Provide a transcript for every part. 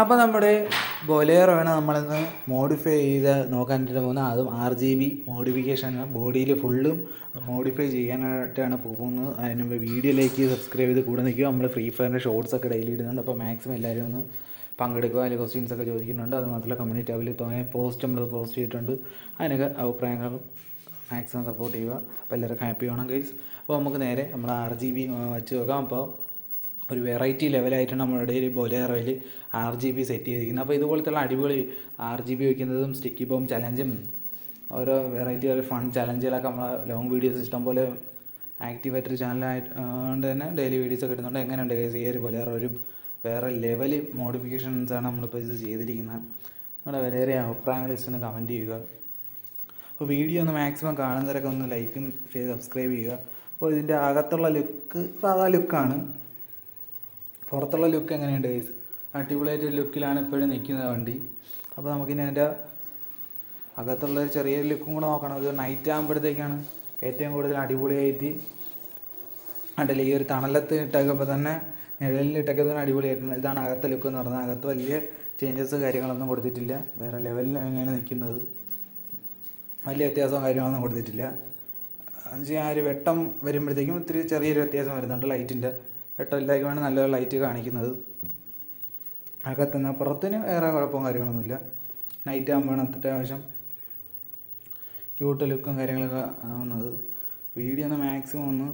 അപ്പോൾ നമ്മുടെ ബൊലേറോയാണ് നമ്മളിന്ന് മോഡിഫൈ ചെയ്ത് നോക്കാനായിട്ട് പോകുന്നത്. അതും ആർ ജി ബി മോഡിഫിക്കേഷൻ ബോഡിയിൽ ഫുള്ളും മോഡിഫൈ ചെയ്യാനായിട്ടാണ് പോകുന്നത്. അതിന് മുമ്പ് വീഡിയോയിലേക്ക് സബ്സ്ക്രൈബ് ചെയ്ത് കൂടെ നിൽക്കുക. നമ്മൾ ഫ്രീ ഫയറിന്റെ ഷോർട്സ് ഒക്കെ ഡെയിലി ഇടുന്നുണ്ട്. അപ്പോൾ മാക്സിമം എല്ലാവരും ഒന്ന് പങ്കെടുക്കുക. അതിൽ ക്വസ്റ്റ്യൻസ് ഒക്കെ ചോദിക്കുന്നുണ്ട്. അത് മാത്രമല്ല കമ്മ്യൂണിറ്റി ടാബിൽ തോന്നിയ പോസ്റ്റ് നമ്മൾ പോസ്റ്റ് ചെയ്തിട്ടുണ്ട്. അതിനൊക്കെ അഭിപ്രായങ്ങൾ മാക്സിമം സപ്പോർട്ട് ചെയ്യുക. അപ്പോൾ എല്ലാവർക്കും ഹാപ്പി വേണം ഗൈസ് അപ്പോൾ നമുക്ക് നേരെ നമ്മൾ ആർ ജി ബി വെച്ച് നോക്കാം. അപ്പോൾ ഒരു വെറൈറ്റി ലെവലായിട്ടാണ് നമ്മുടെ ഈ ബൊലേറോയിൽ ആർ ജി ബി സെറ്റ് ചെയ്തിരിക്കുന്നത്. അപ്പോൾ ഇതുപോലത്തുള്ള അടിപൊളി ആർ ജി ബി വയ്ക്കുന്നതും സ്റ്റിക്കി ബോം ചലഞ്ചും ഓരോ വെറൈറ്റി ഓരോ ഫൺ ചലഞ്ചുകളൊക്കെ നമ്മൾ ലോങ് വീഡിയോസ് ഇഷ്ടം പോലെ ആക്റ്റീവായിട്ടൊരു ചാനലായിട്ട് തന്നെ ഡെയിലി വീഡിയോസ് ഒക്കെ ഇടുന്നുണ്ട്. എങ്ങനെയുണ്ട് കേസ് ഈ ഒരു ബൊലേറോ ഒരു വേറെ ലെവൽ മോഡിഫിക്കേഷൻസാണ് നമ്മളിപ്പോൾ ഇത് ചെയ്തിരിക്കുന്നത്. നിങ്ങളുടെ വിലയേറിയ അഭിപ്രായങ്ങൾ ജസ്റ്റ് കമന്റ് ചെയ്യുക. അപ്പോൾ വീഡിയോ ഒന്ന് മാക്സിമം കാണുന്നവരൊക്കെ ഒന്ന് ലൈക്കും ചെയ്ത് സബ്സ്ക്രൈബ് ചെയ്യുക. അപ്പോൾ ഇതിന്റെ അകത്തുള്ള ലുക്ക് സാധാ ലുക്കാണ് പുറത്തുള്ള ലുക്ക് എങ്ങനെയുണ്ട് ഗൈസ് അടിപൊളിയായിട്ട് ലുക്കിലാണ് ഇപ്പോഴും നിൽക്കുന്നത് വണ്ടി. അപ്പോൾ നമുക്കിനി അതിന്റെ അകത്തുള്ള ഒരു ചെറിയ ലുക്കും കൂടെ നോക്കണം. ഇത് നൈറ്റ് ആകുമ്പോഴത്തേക്കാണ് ഏറ്റവും കൂടുതൽ അടിപൊളിയായിട്ട് അടിയിൽ ഈ ഒരു തണലത്ത് ഇട്ടേക്കുമ്പോൾ തന്നെ നിഴലിൽ ഇട്ടേക്കുന്നത് അടിപൊളിയായിട്ടുണ്ട് ഇതാണ് അകത്തെ ലുക്ക് എന്ന് പറഞ്ഞാൽ അകത്ത് വലിയ ചേഞ്ചസ് കാര്യങ്ങളൊന്നും കൊടുത്തിട്ടില്ല. വേറെ ലെവലിൽ തന്നെയാണ് നിൽക്കുന്നത്. വലിയ വ്യത്യാസവും കാര്യങ്ങളൊന്നും കൊടുത്തിട്ടില്ല. എന്നുവെച്ചാൽ ആ ഒരു വെട്ടം വരുമ്പോഴത്തേക്കും ഇത്തിരി ചെറിയൊരു വ്യത്യാസം വരുന്നുണ്ട് ലൈറ്റിന്റെ വെട്ടം നല്ല ലൈറ്റ് കാണിക്കുന്നത്. അകത്തുനിന്ന് പുറത്തിന് വേറെ കുഴപ്പവും കാര്യങ്ങളൊന്നുമില്ല. നൈറ്റ് ആകുമ്പോഴാണ് അത്യാവശ്യം ക്യൂട്ട് ലുക്കും കാര്യങ്ങളൊക്കെ ആവുന്നത്. വീഡിയോ ഒന്ന് മാക്സിമം ഒന്ന്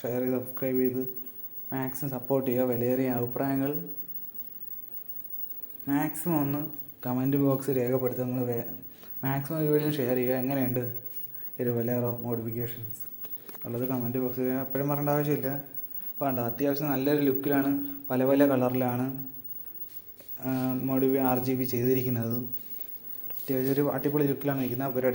ഷെയർ ചെയ്ത് സബ്സ്ക്രൈബ് ചെയ്ത് മാക്സിമം സപ്പോർട്ട് ചെയ്യുക. വിലയേറിയ അഭിപ്രായങ്ങൾ. മാക്സിമം ഒന്ന് കമന്റ് ബോക്സ് രേഖപ്പെടുത്തുക. നിങ്ങൾ മാക്സിമം വീഡിയോ ഷെയർ ചെയ്യുക. എങ്ങനെയുണ്ട്? ഒരു വലേറോ മോഡിഫിക്കേഷൻസ് ഉള്ളത് കമന്റ് ബോക്സിൽ എപ്പോഴും പറയേണ്ട ആവശ്യമില്ല. വേണ്ട അത്യാവശ്യം നല്ലൊരു ലുക്കിലാണ് പല പല കളറിലാണ് മോഡിഫി ആർ ജി ബി ചെയ്തിരിക്കുന്നത്. അത്യാവശ്യം ഒരു അടിപൊളി ലുക്കിലാണ് നിൽക്കുന്നത് അപ്പോൾ ഒരു